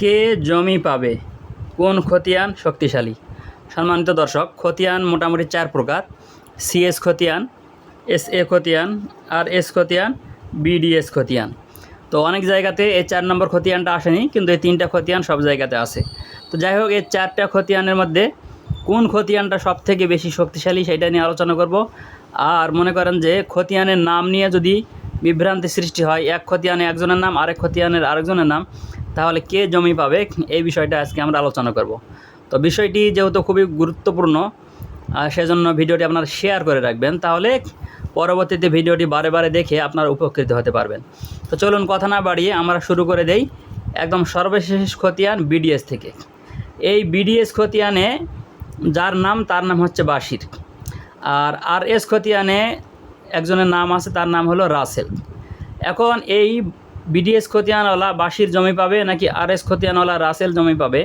কে জমি পাবে? কোন খতিয়ান শক্তিশালী? সম্মানিত দর্শক, খতিয়ান মোটামুটি চার প্রকার। সিএস খতিয়ান এস এ খতিয়ান আর এস খতিয়ান বিডিএস খতিয়ান। তো অনেক জায়গাতে এই চার নম্বর খতিয়ানটা আসেনি, কিন্তু এই তিনটা খতিয়ান সব জায়গাতে আছে। তো যাই হোক, এই চারটা খতিয়ানের মধ্যে কোন খতিয়ানটা সব থেকে বেশি শক্তিশালী সেটা নিয়ে আলোচনা করব। আর মনে করেন যে খতিয়ানের নাম নিয়ে যদি বিভ্রান্তি সৃষ্টি হয়, এক খতিয়ানে একজনের নাম, আরেক খতিয়ানের আরেকজনের নাম তাহলে কে জমি পাবে? এই বিষয়টা আজকে আমরা আলোচনা করব। তো বিষয়টি যেহেতু খুবই গুরুত্বপূর্ণ সেজন্য ভিডিওটি আপনারা শেয়ার করে রাখবেন। তাহলে পরবর্তীতে ভিডিওটি বারে বারে দেখে আপনারা উপকৃত হতে পারবেন। তো চলুন কথা না বাড়িয়ে আমরা শুরু করে দেই একদম সর্বশেষ খতিয়ান বিডিএস থেকে। এই বিডিএস খতিয়ানে যার নাম, তার নাম হচ্ছে বাসির আর আর এস খতিয়ানে একজনের নাম আছে, তার নাম হলো রাসেল। এখন এই বিডিএস খতিয়ানওয়ালা বাসির জমি পাবে নাকি আর এস খতিয়ানওয়ালা রাসেল জমি পাবে?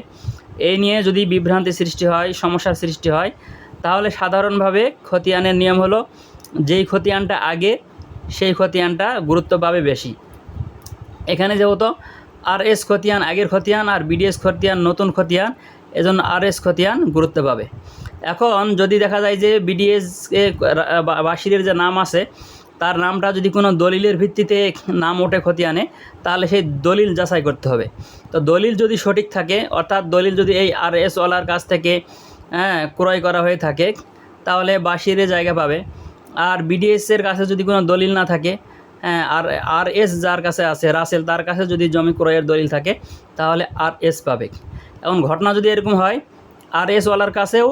এই নিয়ে যদি বিভ্রান্তি সৃষ্টি হয়, সমস্যার সৃষ্টি হয়, তাহলে সাধারণভাবে খতিয়ানের নিয়ম হলো যেই খতিয়ানটা আগে, সেই খতিয়ানটা গুরুত্ব পাবে বেশি। এখানে যেহেতু আর এস খতিয়ান আগের খতিয়ান আর বিডিএস খতিয়ান নতুন খতিয়ান এজন্য আর এস খতিয়ান গুরুত্ব পাবে। এখন যদি দেখা যায় যে বিডিএস বাসিরের যে নাম আছে তার নামটা যদি কোনো দলিলের ভিত্তিতে নাম ওঠে খতিয়ানে, তাহলে সেই দলিল যাচাই করতে হবে। তো দলিল যদি সঠিক থাকে, অর্থাৎ দলিল যদি এই আর এস ওয়ালার কাছ থেকে হ্যাঁ ক্রয় করা হয়ে থাকে, তাহলে বাসিরে জায়গা পাবে। আর বিডিএসের কাছে যদি কোনো দলিল না থাকে হ্যাঁ আর আর এস যার কাছে আছে, রাসেল তার কাছে যদি জমি ক্রয়ের দলিল থাকে, তাহলে আর এস পাবে। এখন ঘটনা যদি এরকম হয় আর এস ওয়ালার কাছেও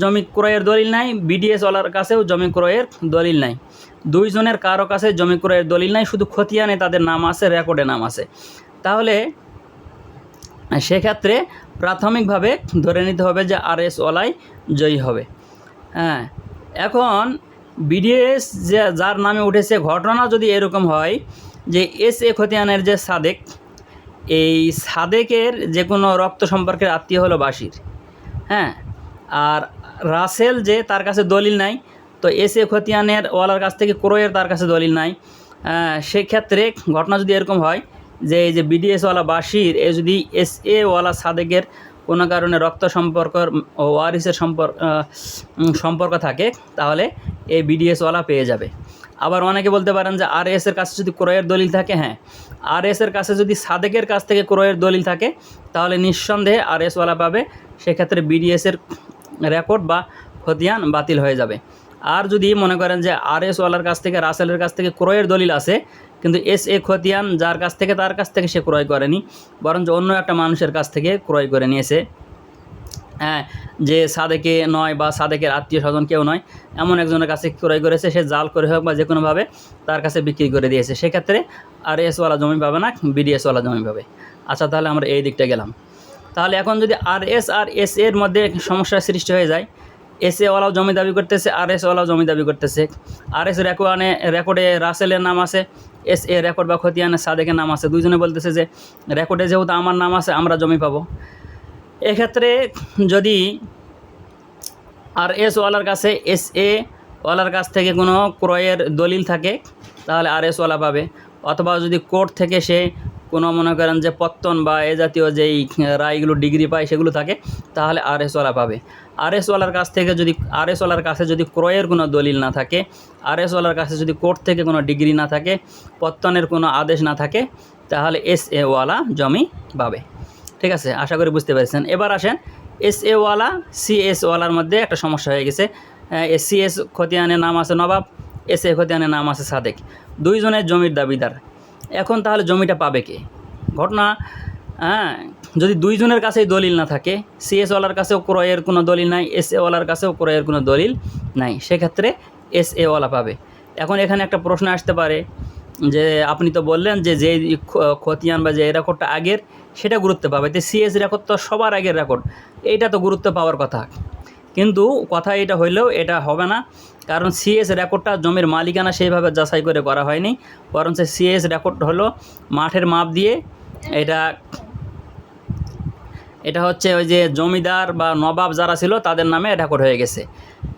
জমি ক্রয়ের দলিল নাই বিডিএস ওয়ালার কাছেও জমি ক্রয়ের দলিল নাই। দুইজনের কারও কাছে জমি ক্রয়ের দলিল নাই, শুধু খতিয়ানে তাদের নাম আছে, রেকর্ডে নাম আছে। তাহলে সেক্ষেত্রে প্রাথমিকভাবে ধরে নিতে হবে যে আর এস ওয়ালাই জয়ী হবে। হ্যাঁ এখন বিডিএস যে যার নামে উঠেছে, ঘটনা যদি এরকম হয় যে এস এ খতিয়ানের যে সাদেক, এই সাদেকের যে কোনো রক্ত সম্পর্কের আত্মীয় হলো বাসির হ্যাঁ আর রাসেল যে তার কাছে দলিল নাই তো এস খতিয়ানের ওয়ালার কাছ থেকে ক্রয়ের তার কাছে দলিল নাই। সেক্ষেত্রে ঘটনা যদি এরকম হয় যে এই যে বিডিএসওয়ালা বাসির এ যদি এস এ ওয়ালা সাদেকের কোনো কারণে রক্ত সম্পর্ক ও ওয়ারিসের সম্পর্ক সম্পর্ক থাকে, তাহলে এই বিডিএসওয়ালা পেয়ে যাবে। আবার অনেকে বলতে পারেন যে আর এসের কাছে যদি ক্রয়ের দলিল থাকে হ্যাঁ। আর এসের কাছে যদি সাদেকের কাছ থেকে ক্রয়ের দলিল থাকে, তাহলে নিঃসন্দেহে আর এসওয়ালা পাবে। সেক্ষেত্রে বিডিএসের রেকর্ড বা খতিয়ান বাতিল হয়ে যাবে। আর যদি মনে করেন যে আর এস ওয়ালার কাছ থেকে, রাসেলের কাছ থেকে ক্রয়ের দলিল আছে, কিন্তু এস এ খতিয়ান যার কাছ থেকে, তার কাছ থেকে সে ক্রয় করেনি, বরঞ্চ অন্য একটা মানুষের কাছ থেকে ক্রয় করে নিয়েছে। হ্যাঁ যে সাদেকে নয় বা সাদেকের আত্মীয় স্বজন কেউ নয়, এমন একজনের কাছে ক্রয় করেছে, সে জাল করে হোক বা যে কোনোভাবে তার কাছে বিক্রি করে দিয়েছে। সেক্ষেত্রে আর এসওয়ালা জমি পাবে না বিডিএসওয়ালা জমি পাবে। আচ্ছা তাহলে আমরা এই দিকটা গেলাম। তাহলে এখন যদি আর এস আর এস এর মধ্যে সমস্যার সৃষ্টি হয়ে যায় এস এ জমি দাবি করতেছে আর এস ওয়ালাও জমি দাবি করতেছে। আর এস রেকর্ডে রেকর্ডে রাসেলের নাম আছে এস এ রেকর্ড বা খতিয়ানে সাদেকের নাম আছে। দুইজনে বলতেছে যে, রেকর্ডে যেহেতু আমার নাম আছে, আমরা জমি পাবো। এক্ষেত্রে যদি আর এস ওয়ালার কাছে এস এ ওয়ালার কাছ থেকে কোনো ক্রয়ের দলিল থাকে, তাহলে আর এস ওয়ালা পাবে। অথবা যদি কোর্ট থেকে সে কোনো মনে করেন যে পত্তন বা এ জাতীয় যেই রায়গুলো ডিগ্রি পায় সেগুলো থাকে, তাহলে আর এস পাবে। আর এস ওয়ালার কাছ থেকে যদি আর এস ওয়ালার কাছে যদি ক্রয়ের কোনো দলিল না থাকে আর এস কাছে যদি কোর্ট থেকে কোনো ডিগ্রি না থাকে, পত্তনের কোনো আদেশ না থাকে, তাহলে এস এ ওয়ালা জমি পাবে। ঠিক আছে? আশা করি বুঝতে পেরেছেন। এবার আসেন এস এ ওয়ালা সি এস ওয়ালার মধ্যে একটা সমস্যা হয়ে গেছে। এস সি এস খতিয়ানের নাম আছে নবাব, এস এ খতিয়ানের নাম আছে সাদেক। দুইজনের জমির দাবিদার। এখন তাহলে জমিটা পাবে কে? ঘটনা হ্যাঁ যদি দুইজনের কাছেই দলিল না থাকে সিএস ওয়ালার কাছেও ক্রয়ের কোনো দলিল নাই এস এ ওয়ালার কাছেও ক্রয়ের কোনো দলিল নাই, সেক্ষেত্রে এস এ ওয়ালা পাবে। এখন এখানে একটা প্রশ্ন আসতে পারে যে, আপনি তো বললেন যে যে খতিয়ান বা যে রেকর্ডটা আগের, সেটা গুরুত্ব পাবে। তো সিএস রেকর্ড তো সবার আগের রেকর্ড, এইটা তো গুরুত্ব পাওয়ার কথা। কিন্তু কথা এটা হইলেও এটা হবে না। কারণ সিএস রেকর্ডটা জমির মালিকানা সেইভাবে যাচাই করে করা হয়নি। বরঞ্চ সিএস রেকর্ড হলো মাঠের মাপ দিয়ে এটা এটা হচ্ছে ওই যে জমিদার বা নবাব যারা ছিল তাদের নামে রেকর্ড হয়ে গেছে।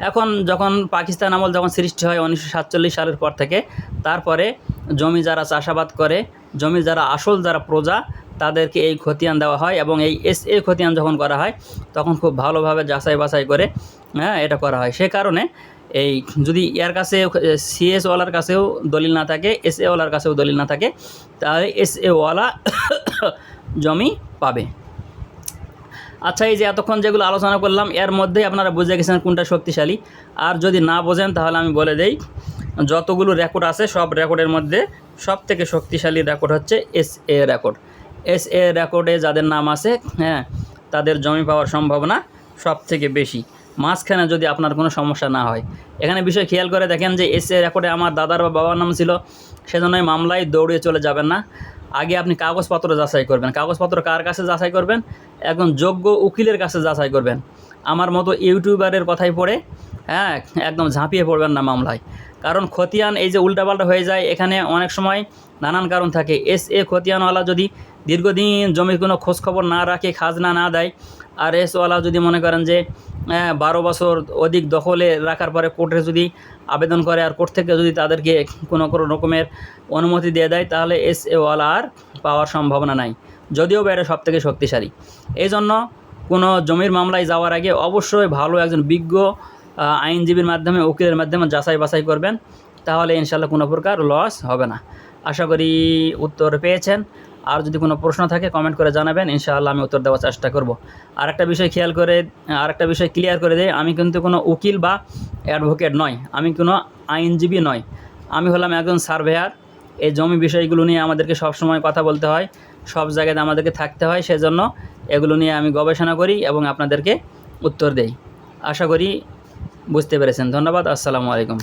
এখন যখন পাকিস্তান আমল যখন সৃষ্টি হয় উনিশশো সাতচল্লিশ সালের পর থেকে, তারপরে জমি যারা চাষাবাদ করে, জমি যারা আসল যারা প্রজা তাদেরকে এই খতিয়ান দেওয়া হয় এবং এই এস এ খতিয়ান যখন করা হয়, তখন খুব ভালোভাবে যাচাই বাছাই করে হ্যাঁ এটা করা হয়। সে কারণে এই যদি এর কাছে সিএস ওয়ালার কাছেও দলিল না থাকে, এস এ ওয়ালার কাছেও দলিল না থাকে, তাহলে এস এওয়ালা জমি পাবে। আচ্ছা এই যে এতক্ষণ যেগুলো আলোচনা করলাম, এর মধ্যেই আপনারা বুঝে গেছেন কোনটা শক্তিশালী। আর যদি না বোঝেন, তাহলে আমি বলে দেই, যতগুলো রেকর্ড আছে, সব রেকর্ডের মধ্যে সব থেকে শক্তিশালী রেকর্ড হচ্ছে S A record S A রেকর্ডে যাদের নাম আছে হ্যাঁ তাদের জমি পাওয়ার সম্ভাবনা সব থেকে বেশি। মাঝখানে যদি আপনার কোনো সমস্যা না হয়। এখানে বিষয় খেয়াল করে দেখেন যে এস এ রেকর্ডে আমার দাদার বা বাবার নাম ছিল সেজন্য মামলায় দৌড়িয়ে চলে যাবেন না। আগে আপনি কাগজপত্র যাচাই করবেন। কাগজপত্র কার কাছে যাচাই করবেন? একজন যোগ্য উকিলের কাছে যাচাই করবেন। আমার মতো ইউটিউবারের কথাই পড়ে হ্যাঁ একদম ঝাঁপিয়ে পড়বেন না মামলায়। কারণ খতিয়ান এই যে উল্টাপাল্টা হয়ে যায়, এখানে অনেক সময় নানান কারণ থাকে। এস এ খতিয়ানওয়ালা যদি দীর্ঘদিন জমির কোনো খোঁজখবর না রাখে খাজনা না দেয়। আর এসওয়ালা যদি মনে করেন যে হ্যাঁ, বারো বছর অধিক দখলে রাখার পরে কোর্টে যদি আবেদন করে আর কোর্ট থেকে যদি তাদেরকে কোনো কোনো রকমের অনুমতি দিয়ে দেয় তাহলে এস এওয়ালা আর পাওয়ার সম্ভাবনা নাই। যদিও বা এটা সব থেকে শক্তিশালী। এই জন্য কোনো জমির মামলায় যাওয়ার আগে অবশ্যই ভালো একজন বিজ্ঞ আইনজীবীর মাধ্যমে উকিলের মাধ্যমে যাচাই বাছাই করবেন। তাহলে ইনশাল্লাহ কোনো প্রকার লস হবে না। আশা করি উত্তর পেয়েছেন। আর যদি কোনো প্রশ্ন থাকে কমেন্ট করে জানাবেন, ইনশাআল্লাহ আমি উত্তর দেওয়ার চেষ্টা করব। আর একটা বিষয় খেয়াল করে আর একটা বিষয় ক্লিয়ার করে দেয় আমি কিন্তু কোনো উকিল বা অ্যাডভোকেট নয় আমি কোনো আইনজীবী নয় আমি হলাম একজন সার্ভেয়ার এই জমি বিষয়গুলো নিয়ে আমাদেরকে সবসময় কথা বলতে হয়, সব জায়গায় আমাদেরকে থাকতে হয়, সেজন্য এগুলো নিয়ে আমি গবেষণা করি এবং আপনাদেরকে উত্তর দেই। আশা করি বুঝতে পেরেছেন। ধন্যবাদ, আসসালামু আলাইকুম।